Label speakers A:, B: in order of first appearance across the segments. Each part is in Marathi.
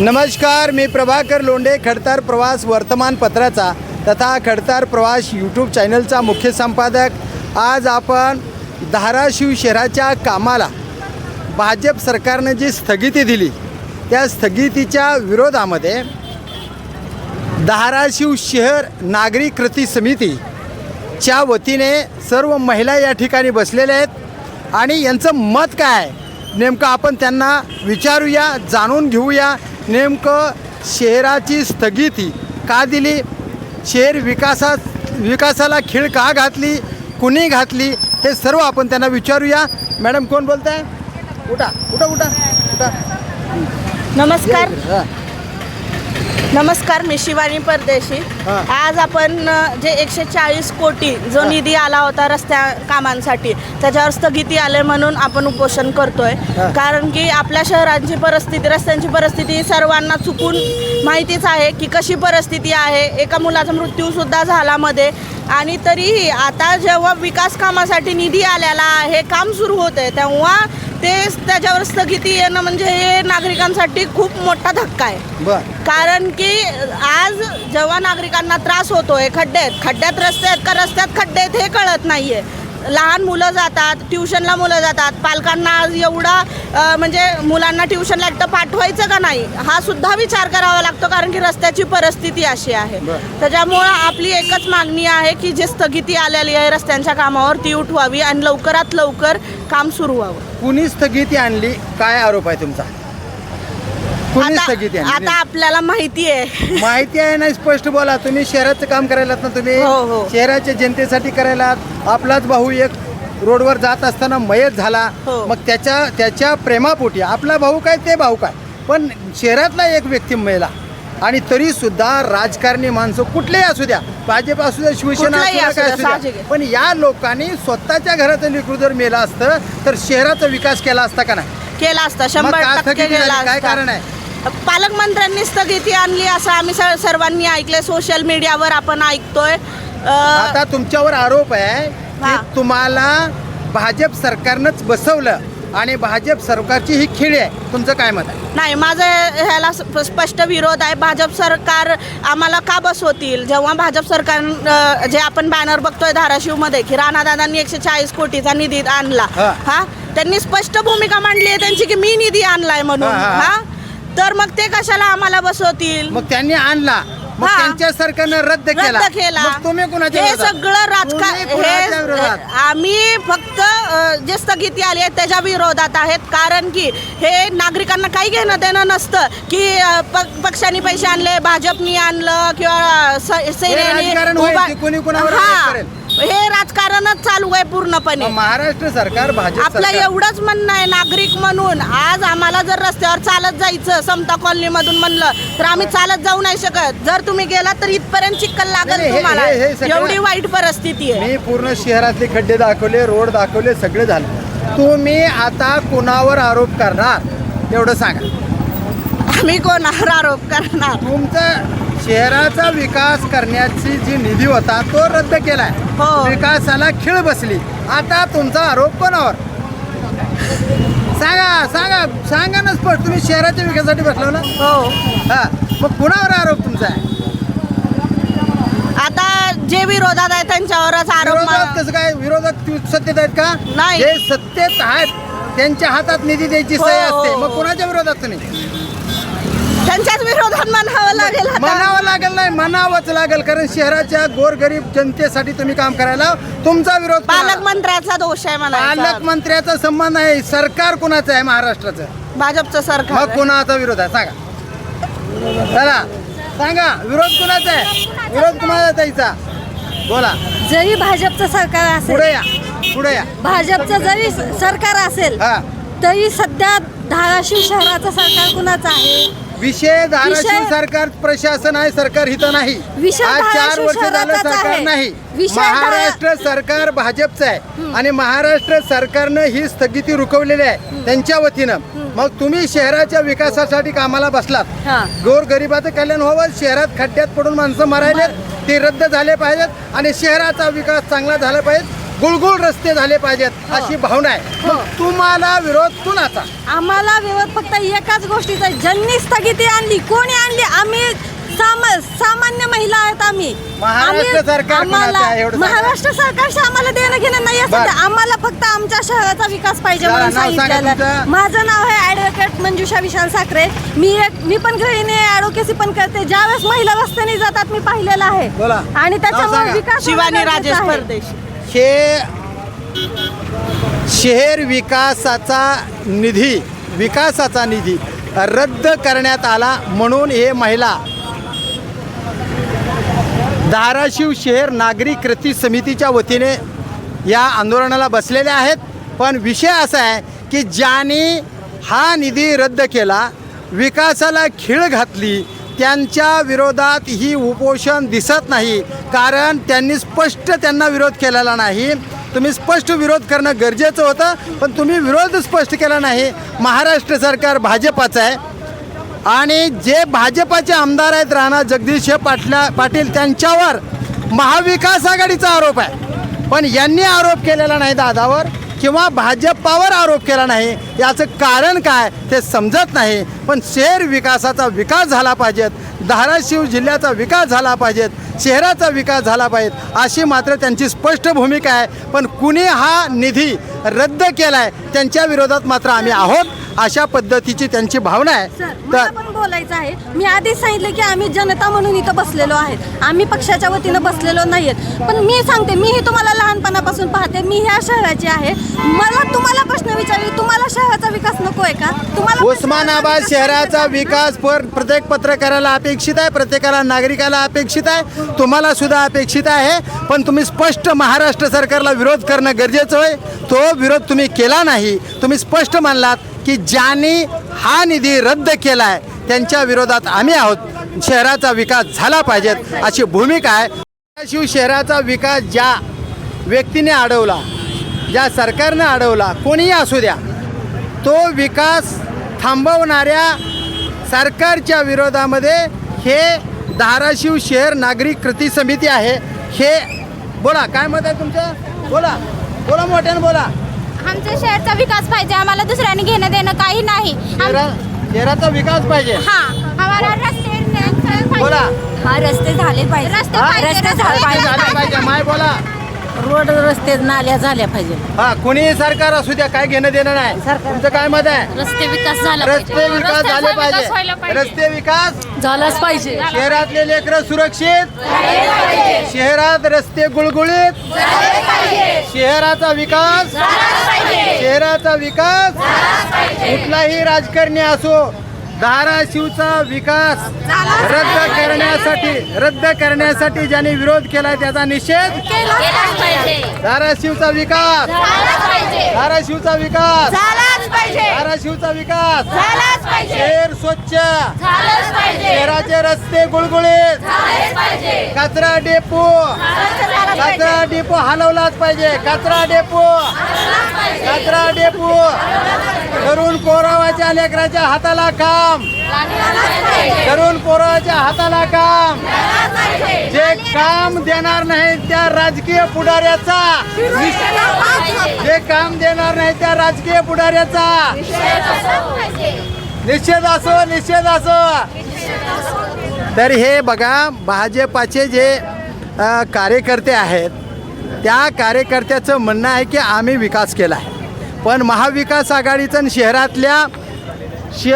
A: नमस्कार मी प्रभाकर लोंढे खडतार प्रवास वर्तमानपत्राचा तथा खडतार प्रवास यूट्यूब चॅनलचा मुख्य संपादक. आज आपण धाराशिव शहराच्या कामाला भाजप सरकारने जी स्थगिती दिली त्या स्थगितीच्या विरोधामध्ये धाराशिव शहर नागरिक कृती समितीच्या वतीने सर्व महिला या ठिकाणी बसलेल्या आहेत. आणि यांचं मत काय आहे? नेमकं आपण त्यांना विचारूया जाणून घेऊया. नेमकं शहराची स्थगिती का दिली? शहर विकासात विकासाला खीळ का घातली? कुणी घातली? हे सर्व आपण त्यांना विचारूया. मॅडम कोण बोलत आहे उठा उठा उठा उठा.
B: नमस्कार. नमस्कार मी शिवानी परदेशी. आज आपण जे एकशे चाळीस कोटी जो. निधी आला होता रस्त्या कामांसाठी त्याच्यावर स्थगिती आले म्हणून आपण उपोषण करतोय. कारण की आपल्या शहरांची परिस्थिती रस्त्यांची परिस्थिती सर्वांना चुकून माहितीच आहे की कशी परिस्थिती आहे एका मुलाचा मृत्यू सुद्धा झाला मध्ये आणि तरीही आता जेव्हा विकास कामासाठी निधी आलेला आहे काम सुरू होते तेव्हा ते त्याच्यावर स्थगिती येणं म्हणजे हे नागरिकांसाठी खूप मोठा धक्का आहे. कारण की आज जेव्हा नागरिकांना त्रास होतोय खड्डे आहेत खड्ड्यात रस्ते आहेत का रस्त्यात खड्डे आहेत हे कळत नाहीये. लहान मुलं जातात ट्युशनला मुलं जातात. पालकांना आज एवढा म्हणजे मुलांना ट्युशनला एकटं पाठवायचं का नाही हा सुद्धा विचार करावा लागतो कारण की रस्त्याची परिस्थिती अशी आहे. त्याच्यामुळं आपली एकच मागणी आहे की जे स्थगिती आलेली आहे रस्त्यांच्या कामावर ती उठवावी आणि लवकरात लवकर काम सुरू व्हावं.
A: कुणी स्थगिती आणली? काय आरोप आहे तुमचा? कुणी
B: आता
A: स्थगिती
B: आता
A: आणली
B: आपल्याला माहिती आहे.
A: माहिती आहे ना स्पष्ट बोला. तुम्ही शहराचं काम करायलात ना तुम्ही?
B: हो, हो.
A: शहराच्या जनतेसाठी करायलात. आपलाच भाऊ एक रोडवर जात असताना मयत झाला.
B: हो.
A: मग त्याच्या त्याच्या प्रेमापोटी आपला भाऊ काय ते भाऊ काय? पण शहरातला एक व्यक्ती मेला. आणि तरी सुद्धा राजकारणी माणसं कुठलेही असू द्या. भाजप असू द्या शिवसेना
B: कुठलाही
A: असू द्या काय
B: असू
A: असू
B: द्या,
A: द्या
B: साहजिक आहे.
A: पण या लोकांनी स्वतःच्या घराचं लेकरू जर मेलं असतं तर शहराचा विकास केला असता का नाही?
B: केला असता
A: मग
B: शंभर
A: का
B: टक्के
A: स्थगिती
B: केला
A: झाली? काय
B: असता.
A: कारण आहे?
B: पालकमंत्र्यांनी स्थगिती आणली असं आम्ही सर्वांनी ऐकलंय. सोशल मीडियावर आपण ऐकतोय.
A: आता तुमच्यावर आरोप आहे
B: हा.
A: की तुम्हाला भाजप सरकारनंच बसवलं आणि भाजप सरकारची ही खेळी आहे. तुमचं काय मत आहे?
B: नाही माझं ह्याला स्पष्ट विरोध आहे. भाजप सरकार आम्हाला का बसवतील? जेव्हा भाजप सरकार जे आपण बॅनर बघतोय धाराशिवमध्ये की राणादादांनी एकशे चाळीस कोटीचा निधी आणला.
A: हा.
B: त्यांनी स्पष्ट भूमिका मांडली आहे त्यांची की मी निधी आणलाय म्हणून.
A: हा?
B: तर मग ते कशाला आम्हाला बसवतील
A: मग त्यांनी आणला मग
B: हा.
A: त्यांच्या सरकारनं रद्द केला
B: रद्द केला
A: मग तुम्ही कुणाच्या
B: हे
A: विरोधात?
B: सगळं
A: तुम्ही
B: राजकारण
A: कुणाच्या विरोधात?
B: हे आम्ही फक्त अ, जे स्थगिती आली आहे त्याच्या विरोधात आहेत कारण की हे नागरिकांना काही घेणं देणं नसतं की अ, प- पक्षांनी पैसे आणले भाजपनी आणलं किंवा स- सेनेने
A: राजकारण होईल,
B: उभा-
A: ते कोणी कोणावर
B: हा.
A: आरोप करेल.
B: हे राजकारणच चालू आहे पूर्णपणे.
A: महाराष्ट्र सरकार भाजप
B: आपलं एवढंच म्हणणं आहे नागरिक म्हणून. आज आम्हाला जर रस्त्यावर चालत जायचं समता कॉलनीमधून म्हणलं तर आम्ही चालत जाऊ नाही शकत. जर तुम्ही गेला तर इथपर्यंत चिक्कल
A: नाही,
B: लागेल
A: हे-
B: तुम्हाला.
A: हे- हे सगळं-
B: एवढी वाईट परिस्थिती आहे.
A: मी पूर्ण शहरातले खड्डे दाखवले रोड दाखवले सगळे झाले. तुम्ही आता कुणावर आरोप करणार? एवढं सांगा.
B: आम्ही कोणावर आरोप करणार?
A: तुमचा शहराचा विकास करण्याची जी निधी होता तो रद्द केलाय.
B: हो.
A: विकासाला खीळ बसली. आता तुमचा आरोप कोणावर? सांगा सांगा सांगा ना स्पष्ट. तुम्ही शहराच्या विकासासाठी बसलो ना
B: हो.
A: हा. मग कुणावर आरोप तुमचा आहे?
B: आता जे विरोधात आहे त्यांच्यावरच आरोप
A: विरोधात
B: मा-
A: कसं काय? विरोधात तु- सत्तेत आहेत का?
B: नाही.
A: जे सत्तेत आहेत त्यांच्या हातात निधी द्यायची सही
B: हो,
A: असते. मग कुणाच्या विरोधात तुम्ही?
B: त्यांच्याच विरोधात म्हणावं लागेल.
A: म्हणावं लागेल नाही म्हणावंच लागेल कारण शहराच्या गोरगरीब जनतेसाठी तुम्ही काम करायला तुमचा विरोध?
B: पालकमंत्र्याचा दोष आहे मला
A: पालकमंत्र्याचा संबंध आहे सरकार कुणाचं आहे महाराष्ट्राचं?
B: भाजपचं सरकार
A: मग. कुणाचा विरोध आहे? सांगा. चला सांगा विरोध कुणाचा आहे? विरोध कुणाचा द्यायचा बोला.
C: जरी भाजपचं सरकार असेल
A: पुढे या पुढे या.
C: भाजपचं जरी सरकार असेल
A: हा.
C: तरी सध्या धाराशिव शहराचं सरकार कुणाचं आहे?
A: विषय धाराशिव
C: विषय-
A: सरकार प्रशासन आहे सरकार हित नाही.
C: विषय
A: आज चार
C: धाराशिव
A: वर्ष झालं
C: शहराचाच
A: सरकार
C: आहे.
A: नाही.
C: विषय धारा-
A: महाराष्ट्र सरकार भाजपचं आहे. आणि महाराष्ट्र सरकारनं ही स्थगिती रुकवलेली आहे त्यांच्या वतीनं. मग तुम्ही शहराच्या विकासासाठी कामाला बसलात.
C: हा.
A: गोर गरिबाचं कल्याण व्हावं शहरात खड्ड्यात पडून माणसं मरायलेत ते रद्द झाले पाहिजेत आणि शहराचा विकास चांगला झाला पाहिजे. गुळगुळ रस्ते झाले पाहिजेत अशी भावना आहे
C: हो.
A: मग तुम्हाला विरोध कुणाचा
C: आम्हाला विरोध फक्त एकाच गोष्टीचा. ज्यांनी स्थगिती आणली कोणी आणली आम्ही साम सामान्य महिला आहेत आम्ही
A: महाराष्ट्र
C: आम्ही-
A: सरकार
C: आम्हाला
A: कोणाचं आहे एवढं सांगा.
C: महाराष्ट्र सरकारशी आम्हाला देणं घेणं नाही
A: बरं.
C: सध्या. आम्हाला फक्त आमच्या शहराचा विकास पाहिजे
A: जरा
C: म्हणून
A: नाव सांगा
C: सांगितलेलं आहे.
A: तुमचं.
C: माझं नाव आहे ॲडव्होकेट मंजुषा विशाल साखरे मी एक मी पण गृहिणी ॲडव्होकेसी पण करते ज्यावेळेस महिला रस्त्याने जातात मी पाहिलेलं आहे. आणि
A: नाव
C: त्याच्यामुळे
A: सांगा.
C: विकास होणं
B: शिवानी
C: गरजेचं
B: राजेश
C: आहे.
B: परदेशी
A: हे शहर विकासाचा निधी विकासाचा निधी रद्द करण्यात आला म्हणून हे महिला धाराशिव शहर नागरी कृती समितीच्या वतीने या आंदोलनाला बसलेले आहेत. पण विषय असा आहे की ज्यांनी हा निधी रद्द केला विकासाला खीळ घातली त्यांच्या विरोधात ही उपोषण दिसत नाही. कारण त्यांनी स्पष्ट त्यांना विरोध केलेला नाही. तुम्ही स्पष्ट विरोध करणं गरजेचं होतं पण तुम्ही विरोध स्पष्ट केला नाही. महाराष्ट्र सरकार भाजपाचं आहे. आणि जे भाजपाचे आमदार आहेत राणा जगदीश पाटला पाटील त्यांच्यावर महाविकास आघाडीचा आरोप आहे. पण यांनी आरोप केलेला नाही दादावर किंवा भाजपावर आरोप केला नाही. याचं कारण काय ते समजत नाही. पण शहर विकासाचा विकास झाला पाहिजेत. धाराशिव जिल्ह्याचा विकास झाला पाहिजेत शहराचा विकास झाला पाहिजे अशी मात्र त्यांची स्पष्ट भूमिका आहे. पण कुणी हा निधी रद्द केला आहे त्यांच्या विरोधात मात्र आम्ही आहोत अशा पद्धतीची त्यांची भावना आहे. तर
C: बोलायचं आहे. मी आधीच सांगितलं की आम्ही जनता म्हणून इथं बसलेलो आहेत. आम्ही पक्षाच्या वतीनं बसलेलो नाहीयेत. पण मी सांगते मीही तुम्हाला लहानपणापासून पाहते मी ह्या शहराची आहे. मला तुम्हाला प्रश्न विचारले तुम्हाला शहराचा विकास नको आहे का? तुम्हाला
A: उस्मानाबाद शहराचा. विकास पर प्रत्येक पत्रकाराला अपेक्षित आहे प्रत्येकाला नागरिकाला अपेक्षित आहे तुम्हाला सुद्धा अपेक्षित आहे. पण तुम्ही स्पष्ट महाराष्ट्र सरकारला विरोध करणं गरजेचं आहे. तो विरोध तुम्ही केला नाही. तुम्ही स्पष्ट मानलात की ज्यांनी हा निधी रद्द केला आहे त्यांच्या विरोधात आम्ही आहोत. शहराचा विकास झाला पाहिजेत अशी भूमिका आहे. शिव शहराचा विकास ज्या व्यक्तीने अडवला ज्या सरकारनं अडवला कोणीही असू द्या तो विकास थांबवणाऱ्या सरकारच्या विरोधामध्ये हे धाराशिव शहर नागरिक कृती समिती आहे. हे बोला काय मत आहे तुमचं? बोला बोला मोठ्यानं बोला.
D: आमच्या शहरचा विकास पाहिजे आम्हाला दुसऱ्याने घेणं देणं काही नाही.
A: शहरा शहराचा विकास पाहिजे.
D: हा आम्हाला रस्ते पाहिजे.
A: बोला.
C: हा रस्ते झाले पाहिजे.
D: रस्ते? पाहिजे,
C: रस्ते झाले
A: रस्ते झाले
D: पाहिजे.
A: पाहिजे. माय बोला.
C: रोड रस्ते नाल्या झाल्या पाहिजे.
A: हा कुणीही सरकार असू द्या काय घेणं देणं नाही. तुमचं काय मत आहे?
D: रस्ते विकास झाला
A: रस्ते विकास झाले पाहिजे. रस्ते विकास
C: झालाच पाहिजे.
A: शहरातले लेकरं सुरक्षित? शहरात रस्ते गुळगुळीत? शहराचा विकास? शहराचा विकास? कुठलाही राजकारणी असो धाराशिवचा विकास रद्द करण्यासाठी रद्द करण्यासाठी ज्यांनी विरोध केलाय त्याचा निषेध धाराशिवचा विकास. धाराशिवचा विकास. धाराशिवचा विकास. शहर स्वच्छ. शहराचे रस्ते गुळगुळीत. कचरा डेपो. कचरा डेपो हलवलाच पाहिजे. कचरा डेपो. कचरा डेपो. तरुण पोरावाच्या लेकराच्या हाताला काम. तरुण पोराच्या हाताला काम. जे काम देणार नाही त्या राजकीय पुढाऱ्याचा. जे काम देणार नाही त्या राजकीय पुढाऱ्याचा. निषेध असो निषेध असो. तर हे बघा भाजपाचे जे कार्यकर्ते आहेत त्या कार्यकर्त्याचं म्हणणं आहे की आम्ही विकास केला आहे पण महाविकास आघाडीचं शहरातल्या श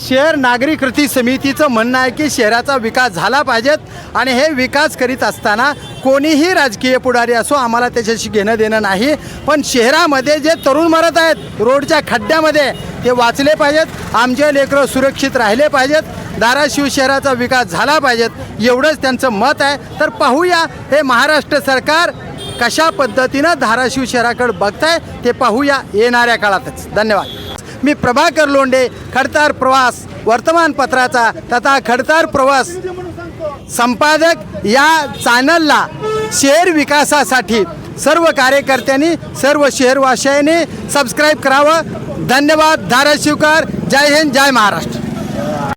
A: शहर नागरी कृती समितीचं म्हणणं आहे की शहराचा विकास झाला पाहिजेत आणि हे विकास करीत असताना कोणीही राजकीय पुढारी असो आम्हाला त्याच्याशी घेणं देणं नाही. पण शहरामध्ये जे तरुण मरत आहेत रोडच्या खड्ड्यामध्ये ते वाचले पाहिजेत आमचे लेकरं सुरक्षित राहिले पाहिजेत धाराशिव शहराचा विकास झाला पाहिजेत एवढंच त्यांचं मत आहे. तर पाहूया हे महाराष्ट्र सरकार कशा पद्धतीनं धाराशिव शहराकडे बघताय ते पाहूया येणाऱ्या काळातच. धन्यवाद. मी प्रभाकर लोंडे खडतार प्रवास वर्तमानपत्राचा तथा खडतार प्रवास संपादक या चॅनलला शहर विकासासाठी सर्व कार्यकर्त्यांनी सर्व शहरवासियांनी सबस्क्राईब करावं. धन्यवाद धाराशिवकर जय हिंद जय महाराष्ट्र.